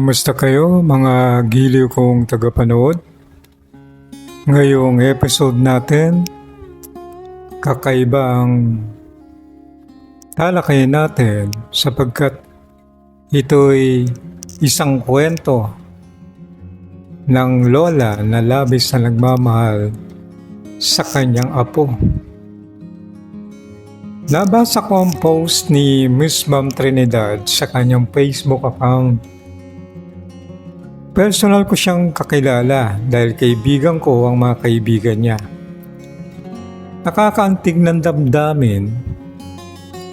Kumusta kayo mga giliw kong tagapanood? Ngayong episode natin, kakaiba ang talakayin natin sapagkat ito'y isang kwento ng lola na labis na nagmamahal sa kanyang apo. Nabasa ko ang post ni Miss Ma'am Trinidad sa kanyang Facebook account. Personal ko siyang kakilala dahil kaibigan ko ang mga kaibigan niya. Nakakaantig ng damdamin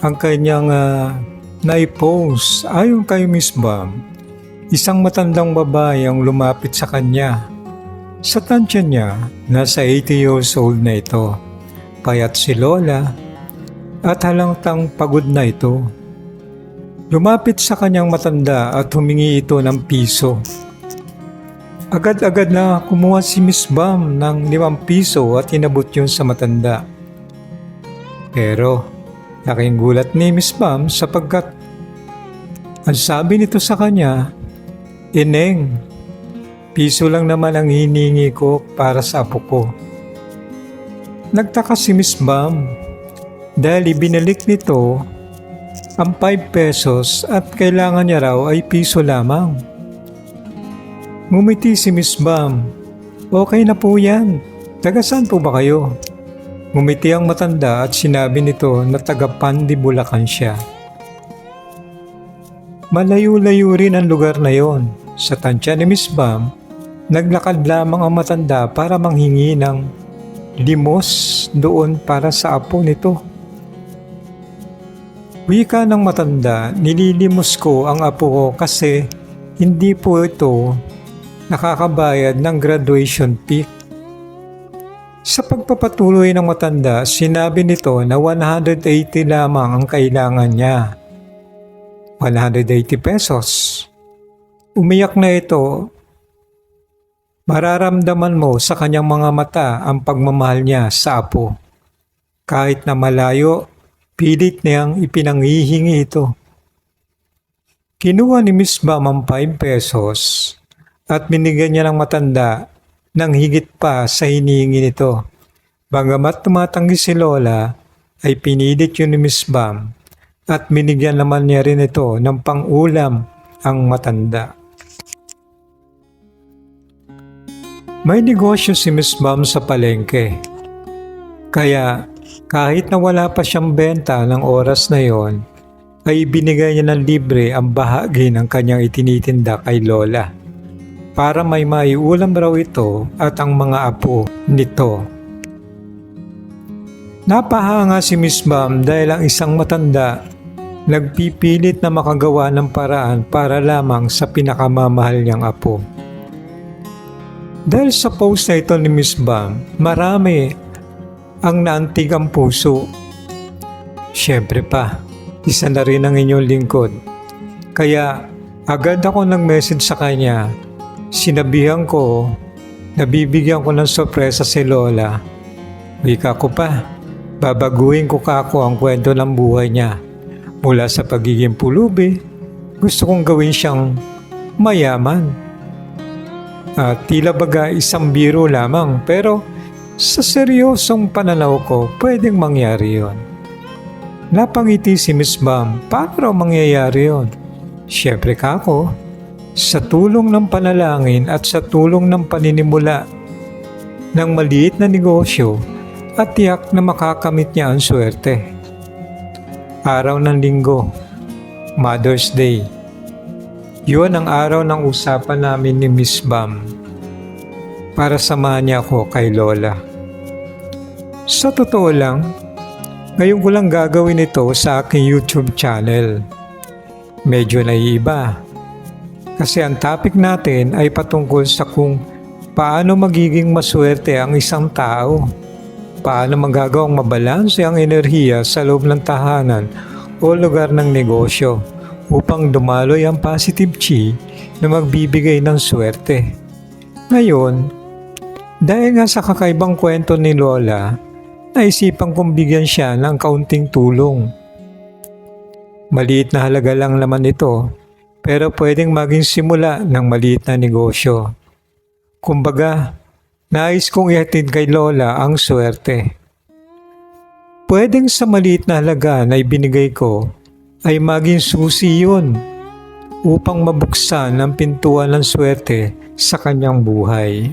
ang kanyang uh, naipost ayon kay Miss Ma'am. Isang matandang babae ang lumapit sa kanya. Sa tansya niya, nasa 80 years old na ito. Payat si Lola at halangtang pagod na ito. Lumapit sa kanyang matanda at humingi ito ng piso. Agad-agad na kumuha si Miss Bam ng limang piso at inabot yun sa matanda. Pero laking gulat ni Miss Bam sapagkat ang sabi nito sa kanya, Ineng, piso lang naman ang hiningi ko para sa apo ko. Nagtaka si Miss Bam dahil ibinalik nito ang 5 pesos at kailangan niya raw ay piso lamang. Ngumiti si Miss Bam. Okay na po yan. Taga saan po ba kayo? Ngumiti ang matanda at sinabi nito na taga Pandi, Bulacan siya. Malayo-layo rin ang lugar na yon. Sa tansya ni Miss Bam, naglakad lamang ang matanda para manghingi ng limos doon para sa apo nito. Wika ng matanda, nililimos ko ang apo ko kasi hindi po ito nakakabayad ng graduation fee. Sa pagpapatuloy ng matanda, sinabi nito na 180 lamang ang kailangan niya. 180 pesos. Umiyak na ito. Mararamdaman mo sa kanyang mga mata ang pagmamahal niya sa apo. Kahit na malayo, pilit niyang ipinanghihingi ito. Kinuha ni Miss Bam ang 5 pesos at binigyan niya ng matanda ng higit pa sa hinihingi nito. Bagamat tumatanggi si Lola, ay pinilit yun ni Miss Bam at binigyan naman niya rin ito ng pang-ulam ang matanda. May negosyo si Miss Bam sa palengke. Kaya kahit na wala pa siyang benta ng oras na yon, ay binigay niya ng libre ang bahagi ng kanyang itinitinda kay Lola para may maiulam raw ito at ang mga apo nito. Napahanga si Miss Bam dahil ang isang matanda nagpipilit na makagawa ng paraan para lamang sa pinakamamahal niyang apo. Dahil sa post na ito ni Miss Bam, marami ang naantig ang puso. Siyempre pa, isa na rin ang inyong lingkod. Kaya agad ako nag-message sa kanya. Sinabihan ko, nabibigyan ko ng sorpresa si Lola. Wika ko pa, babaguhin ko kako ang kwento ng buhay niya Mula sa pagiging pulubi, gusto kong gawin siyang mayaman. At tila baga isang biro lamang pero sa seryosong pananaw ko pwedeng mangyari yon. Napangiti si Miss Bam, paano mangyayari yon? Siyempre kako, sa tulong ng panalangin at sa tulong ng paninimula ng maliit na negosyo at tiyak na makakamit niya ang swerte. Araw ng linggo, Mother's Day. Yun ang araw ng usapan namin ni Miss Bam para samahan niya ako kay Lola. Sa totoo lang, ngayon ko lang gagawin ito sa aking YouTube channel. Medyo naiiba. Kasi ang topic natin ay patungkol sa kung paano magiging maswerte ang isang tao paano magagawang mabalanse ang enerhiya sa loob ng tahanan o lugar ng negosyo upang dumaloy ang positive chi na magbibigay ng swerte. Ngayon, dahil nga sa kakaibang kwento ni Lola, naisipan kong bigyan siya ng kaunting tulong. Maliit na halaga lang naman ito, pero pwedeng maging simula ng maliit na negosyo. Kumbaga, nais kong ihatid kay Lola ang swerte. Pwedeng sa maliit na halaga na ibinigay ko ay maging susi yun upang mabuksan ang pintuan ng swerte sa kanyang buhay.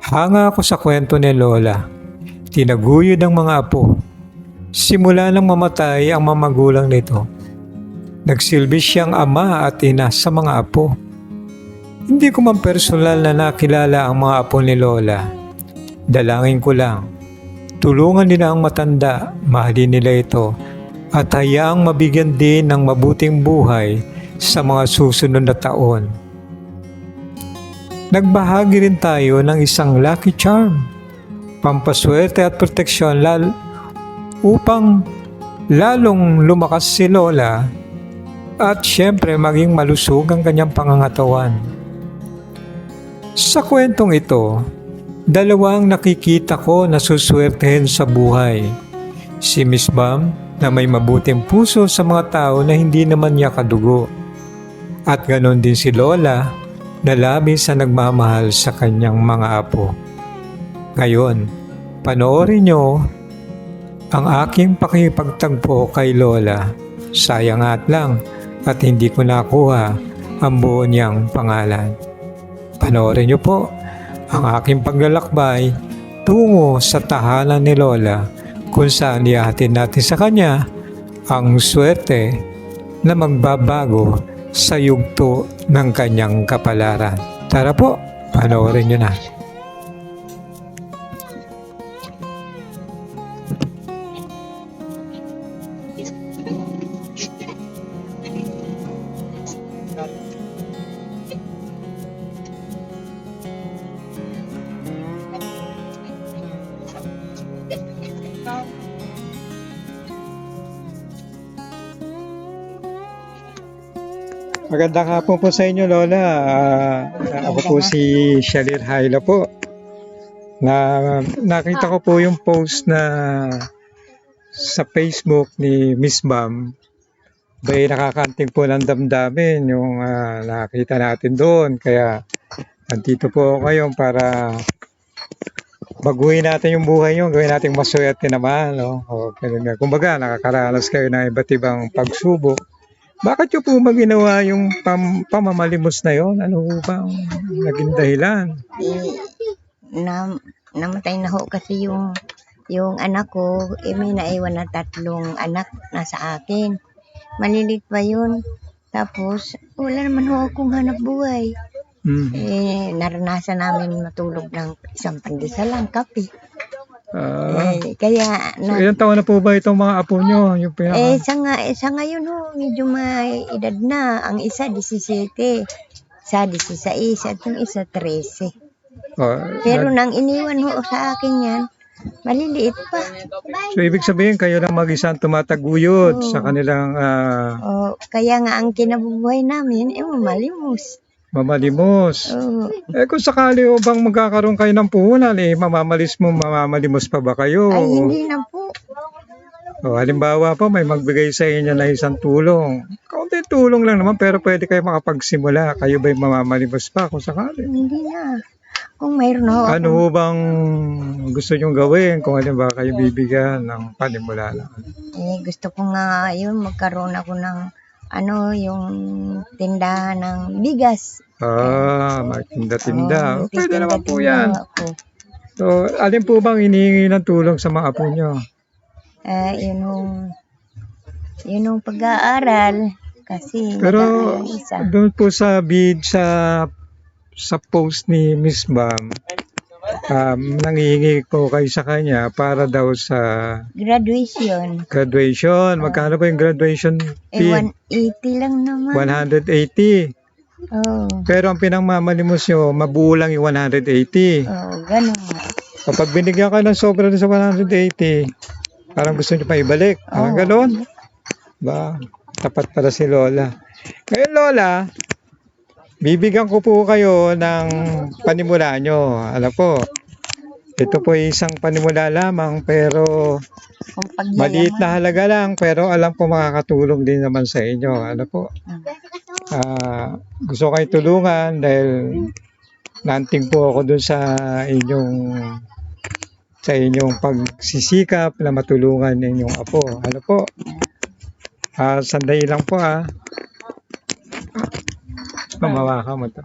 Hanga ako sa kwento ni Lola. Tinaguyod ang mga apo. Simula nang mamatay ang mga magulang nito. Nagsilbi siyang ama at ina sa mga apo. Hindi ko man personal na nakilala ang mga apo ni Lola. Dalangin ko lang. Tulungan nila ang matanda, mahalin nila ito, at hayaang mabigyan din ng mabuting buhay sa mga susunod na taon. Nagbahagi rin tayo ng isang lucky charm, pampaswerte at proteksyon lal upang lalong lumakas si Lola at syempre maging malusog ang kanyang pangangatawan. Sa kwentong ito, dalawang nakikita ko na suswertehin sa buhay. Si Miss Bam na may mabuting puso sa mga tao na hindi naman niya kadugo. At ganon din si Lola na labis sa nagmamahal sa kanyang mga apo. Ngayon, panoorin nyo ang aking pakipagtagpo kay Lola. Sayang at lang at hindi ko nakuha ang buo niyang pangalan. Panoorin niyo po ang aking paglalakbay tungo sa tahanan ni Lola kung saan ihahatid natin sa kanya ang swerte na magbabago sa yugto ng kanyang kapalaran. Tara po, panoorin niyo na. Magandang hapon po sa inyo, Lola. Ah, ako po si Shalir Haila po. Na, nakita ko po yung post na sa Facebook ni Miss Bam. Bay nakakanting po ng damdamin yung ah, nakita natin doon. Kaya nandito po ako ngayon para baguhin natin yung buhay nyo, gawin natin maswerte naman. No? O. Kumbaga, nakakaranas kayo ng iba't ibang pagsubok. Bakit nyo po maginawa yung pam, pamamalimos na yon? Ano po ba ang naging dahilan? eh, na, namatay na ho kasi yung yung anak ko, eh, may naiwan na tatlong anak na sa akin. Malilit pa yun. Tapos, wala naman ho akong hanap buhay. Hmm. Eh, naranasan namin matulog ng isang pandesal lang, kape. Ah, Eh, kaya, so, na, ilang taon na po ba itong mga apo nyo? Yung pinaka... eh, sa, nga, eh, sa ngayon ho, medyo may edad na. Ang isa, 17. Sa 16, at yung isa, 13. Ah, Pero nag- nang iniwan ho sa akin yan, maliliit pa. so, ibig sabihin, kayo lang mag-isang tumataguyod Oo. sa kanilang ah, Oh, kaya nga ang kinabubuhay namin, eh, malimos. Mamalimos. Oh, Eh, kung sakali o bang magkakaroon kayo ng puhunan, eh, mamamalis mo, mamamalimos pa ba kayo? ay, hindi na po. O, halimbawa po, may magbigay sa inyo na isang tulong. Kaunti tulong lang naman, pero pwede kayo makapagsimula. Kayo ba'y mamamalimos pa kung sakali? Hindi na. Kung mayroon ako, Ano ho bang gusto nyong gawin kung halimbawa kayo bibigyan ng panimula lang? eh, gusto ko nga yun, magkaroon ako ng ano, yung tindahan ng bigas. Ah, magtinda-tinda. Oh, O, pwede naman po yan. ako. So, alin po bang hinihingi ng tulong sa mga apo nyo? Eh, yun yung, yun yung pag-aaral. Kasi, Pero doon po sa bid sa sa post ni Miss Bam, um, nangihingi ko kayo sa kanya para daw sa Graduation. graduation. Magkano ba yung graduation Eh, fee? 180 lang naman. 180. Oh, Pero ang pinangmamalimos nyo, mabuo lang yung 180. oh, ganun nga. Kapag binigyan ka ng sobra sa 180, parang gusto nyo pa ibalik. Parang Oo. ganon. Ba, tapat para si Lola. Ngayon Lola, bibigyan ko po kayo ng panimula nyo. Alam po, Ito po ay isang panimula lamang pero maliit na halaga lang pero alam ko makakatulong din naman sa inyo. Ano po? Ah, gusto kayo tulungan dahil nanting po ako dun sa inyong sa inyong pagsisikap na matulungan inyong apo. Ano po? Ah, sandali lang po ah. Mamawa ka mo to.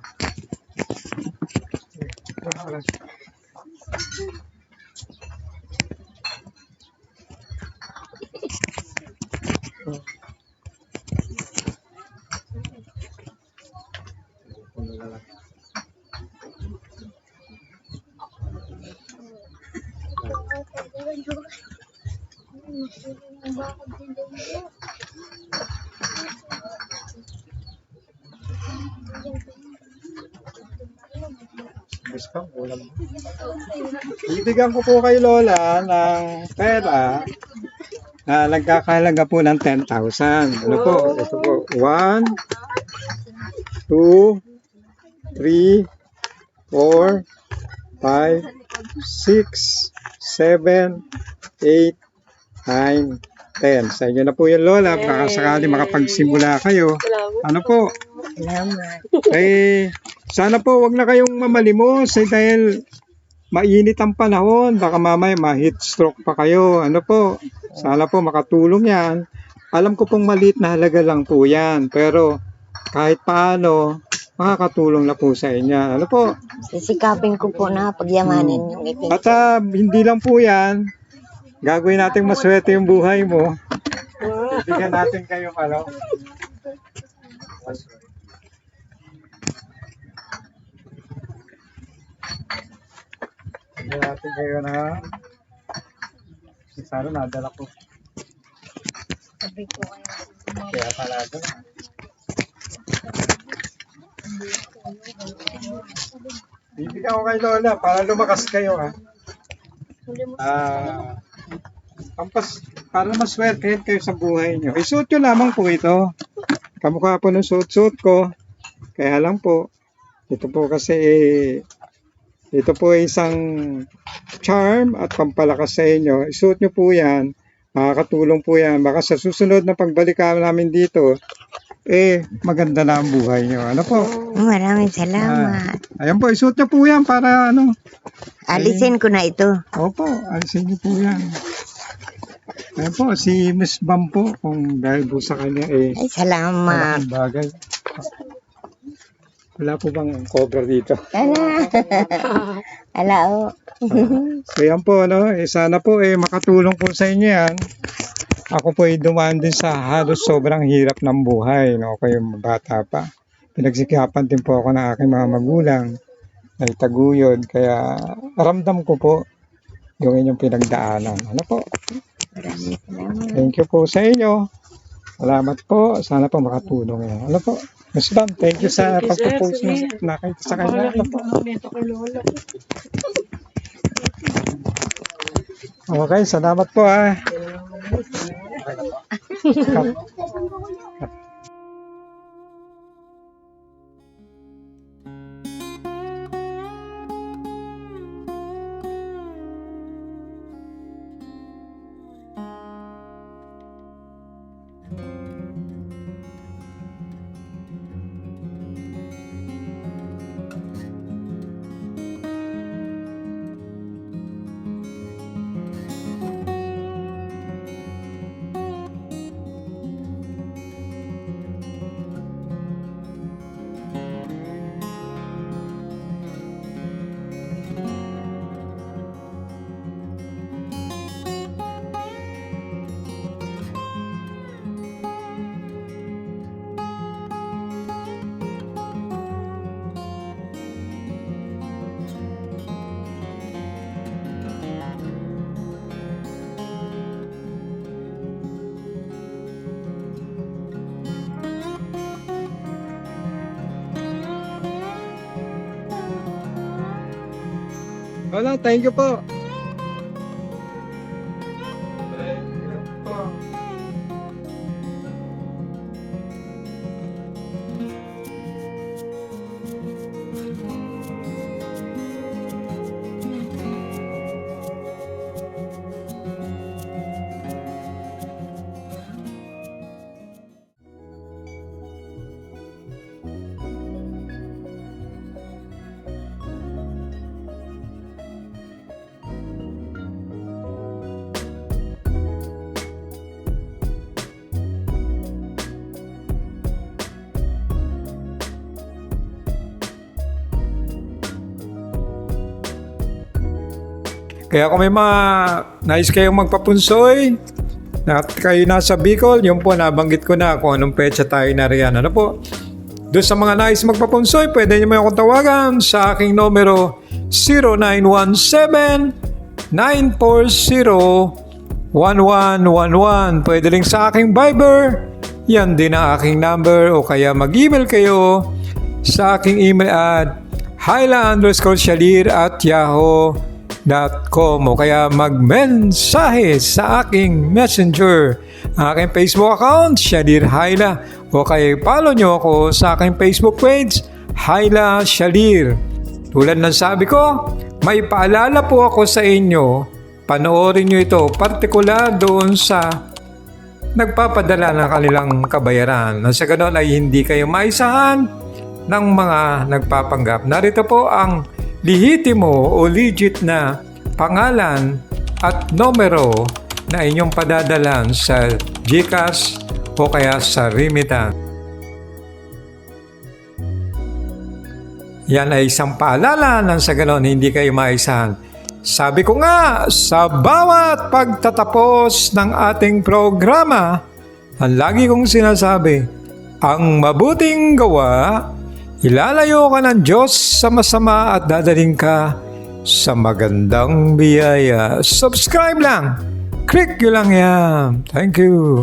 Gusto, ulam. Bibigyan ko po kay Lola ng pera na nagkakahalaga po ng 10,000. Ano po? Ito po. 1, 2, 3, 4, 5, 6, 7, 8, 9, 10. Sa inyo na po yan, Lola. Baka sakali makapagsimula kayo. Ano po? Salamat. Eh, sana po wag na kayong mamalimos eh, dahil mainit ang panahon. Baka mamaya ma-heat stroke pa kayo. Ano po? Sana po makatulong yan. Alam ko pong maliit na halaga lang po yan. Pero kahit paano, makakatulong na po sa inyo. Ano po? Sisikapin ko po na pagyamanin yung ipin. At ah, hindi lang po yan. Gagawin natin maswerte yung buhay mo. Bigyan natin kayong ano. Bigyan natin kayo na sana nadala ko. Sabi ko kayo. Kaya pala ito. Bibigyan ko kay Lola para lumakas kayo ha. Ah, pampas, para maswerte kayo sa buhay nyo. Isuot nyo lamang po ito. Kamukha po ng suot-suot ko. Kaya lang po, ito po kasi eh, ito po ay isang charm at pampalakas sa inyo. Isuot nyo po yan. Makakatulong po yan. Baka sa susunod na pagbalik namin dito, eh, maganda na ang buhay nyo. Ano po? Maraming salamat. Ayan po, isuot nyo po yan para ano. Alisin ko na ito. Opo, alisin niyo po yan. Ayan po, si Miss Bam po, kung dahil po sa kanya, eh, Ay, salamat. malaking bagay. Wala po bang cobra dito? Ala. Ala, oh. So yan po, no? eh, sana po eh, makatulong po sa inyo yan. Ako po ay dumaan din sa halos sobrang hirap ng buhay, no? Kayo bata pa. Pinagsikapan din po ako ng aking mga magulang na itaguyod. Kaya ramdam ko po yung inyong pinagdaanan. Ano po? Thank you po sa inyo. Salamat po. Sana po makatulong yan. Ano po? Miss Bam, thank you sa Thank you, sir. pagpo-post mo Sige. nakita sa kanya. Ano po? Ito kay Lola. Okay, salamat po ah. Wala, thank you po. Kaya kung may mga nais kayong magpapunsoy, na kayo nasa Bicol, yun po, nabanggit ko na kung anong petsa tayo na riyan. Ano po? Doon sa mga nais magpapunsoy, pwede nyo may akong tawagan sa aking numero 0917-940-1111. Pwede rin sa aking Viber. Yan din ang aking number o kaya mag-email kayo sa aking email at hyla underscore shalir at yahoo.com o kaya magmensahe sa aking messenger aking Facebook account, Shalir Hyla o kaya follow nyo ako sa aking Facebook page, Hyla Shalir. Tulad ng sabi ko, may paalala po ako sa inyo, panoorin nyo ito, partikular doon sa nagpapadala ng kanilang kabayaran. Na sa ganon ay hindi kayo maisahan ng mga nagpapanggap. Narito po ang lihitimo o legit na pangalan at numero na inyong padadalan sa GCash o kaya sa Remittance. Yan ay isang paalala nang sa ganon hindi kayo maisahan. Sabi ko nga, sa bawat pagtatapos ng ating programa, ang lagi kong sinasabi, ang mabuting gawa, ilalayo ka ng Diyos sa masama at dadaling ka sa magandang biyaya. Subscribe lang! Click nyo lang yan. Thank you.